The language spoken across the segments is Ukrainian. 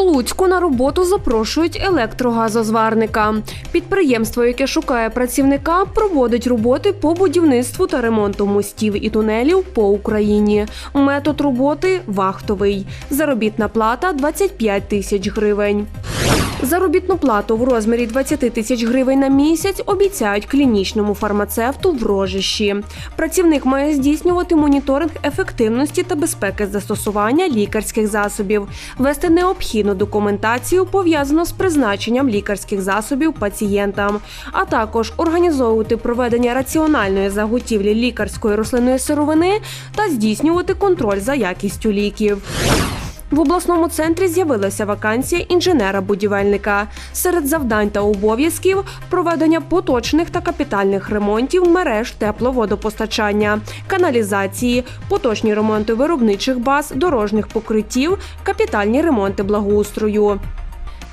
Луцьку на роботу запрошують електрогазозварника. Підприємство, яке шукає працівника, проводить роботи по будівництву та ремонту мостів і тунелів по Україні. Метод роботи вахтовий. Заробітна плата 25 тисяч гривень. Заробітну плату в розмірі 20 тисяч гривень на місяць обіцяють клінічному фармацевту в рожищі. Працівник має здійснювати моніторинг ефективності та безпеки застосування лікарських засобів, вести необхідну документацію, пов'язану з призначенням лікарських засобів пацієнтам, а також організовувати проведення раціональної заготівлі лікарської рослинної сировини та здійснювати контроль за якістю ліків. В обласному центрі з'явилася вакансія інженера-будівельника. Серед завдань та обов'язків проведення поточних та капітальних ремонтів мереж тепловодопостачання, каналізації, поточні ремонти виробничих баз, дорожніх покриттів, капітальні ремонти благоустрою.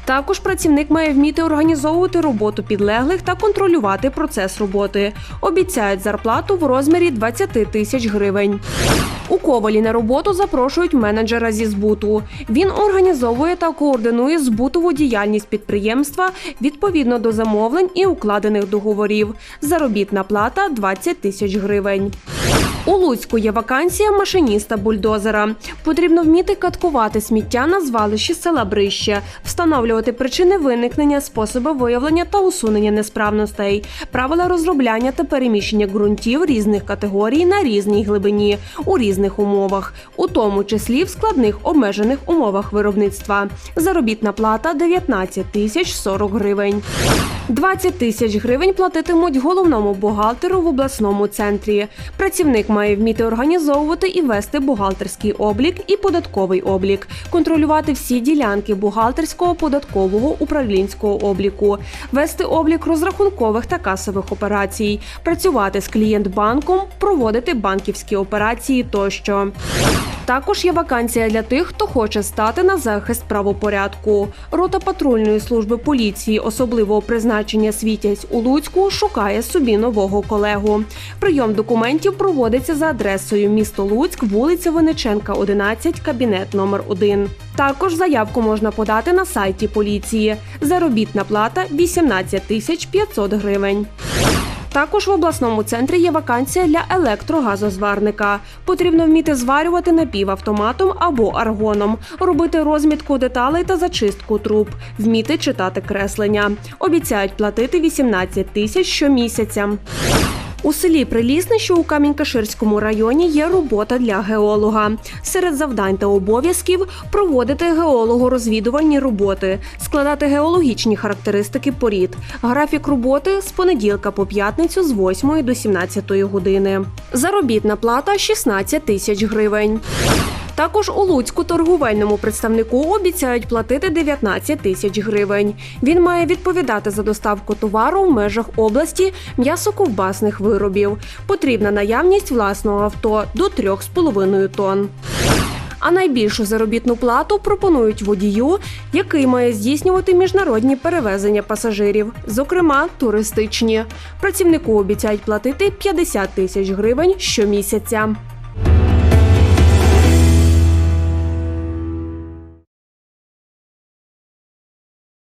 Також працівник має вміти організовувати роботу підлеглих та контролювати процес роботи. Обіцяють зарплату в розмірі 20 тисяч гривень. У Ковалі на роботу запрошують менеджера зі збуту. Він організовує та координує збутову діяльність підприємства відповідно до замовлень і укладених договорів. Заробітна плата 20 тисяч гривень. У Луцьку є вакансія машиніста бульдозера. Потрібно вміти каткувати сміття на звалищі села Брище, встановлювати причини виникнення, способи виявлення та усунення несправностей, правила розробляння та переміщення ґрунтів різних категорій на різній глибині у різних умовах, у тому числі в складних обмежених умовах виробництва. Заробітна плата 19 тисяч 40 гривень. 20 тисяч гривень платитимуть головному бухгалтеру в обласному центрі. Працівник має вміти організовувати і вести бухгалтерський облік і податковий облік, контролювати всі ділянки бухгалтерського, податкового, управлінського обліку, вести облік розрахункових та касових операцій, працювати з клієнт-банком, проводити банківські операції тощо. Також є вакансія для тих, хто хоче стати на захист правопорядку. Рота патрульної служби поліції особливого призначення світязь у Луцьку шукає собі нового колегу. Прийом документів проводиться за адресою місто Луцьк, вулиця Винниченка, 11, кабінет номер 1. Також заявку можна подати на сайті поліції. Заробітна плата 18 тисяч 500 гривень. Також в обласному центрі є вакансія для електрогазозварника. Потрібно вміти зварювати напівавтоматом або аргоном, робити розмітку деталей та зачистку труб, вміти читати креслення. Обіцяють платити 18 тисяч щомісяця. У селі Прилісне, що у Камінь-Каширському районі, є робота для геолога. Серед завдань та обов'язків проводити геолого-розвідувальні роботи, складати геологічні характеристики порід. Графік роботи з понеділка по п'ятницю з 8 до 17 години. Заробітна плата 16 тисяч гривень. Також у Луцьку торговельному представнику обіцяють платити 19 тисяч гривень. Він має відповідати за доставку товару в межах області м'ясоковбасних виробів. Потрібна наявність власного авто до 3,5 тонн. А найбільшу заробітну плату пропонують водію, який має здійснювати міжнародні перевезення пасажирів, зокрема туристичні. Працівнику обіцяють платити 50 тисяч гривень щомісяця.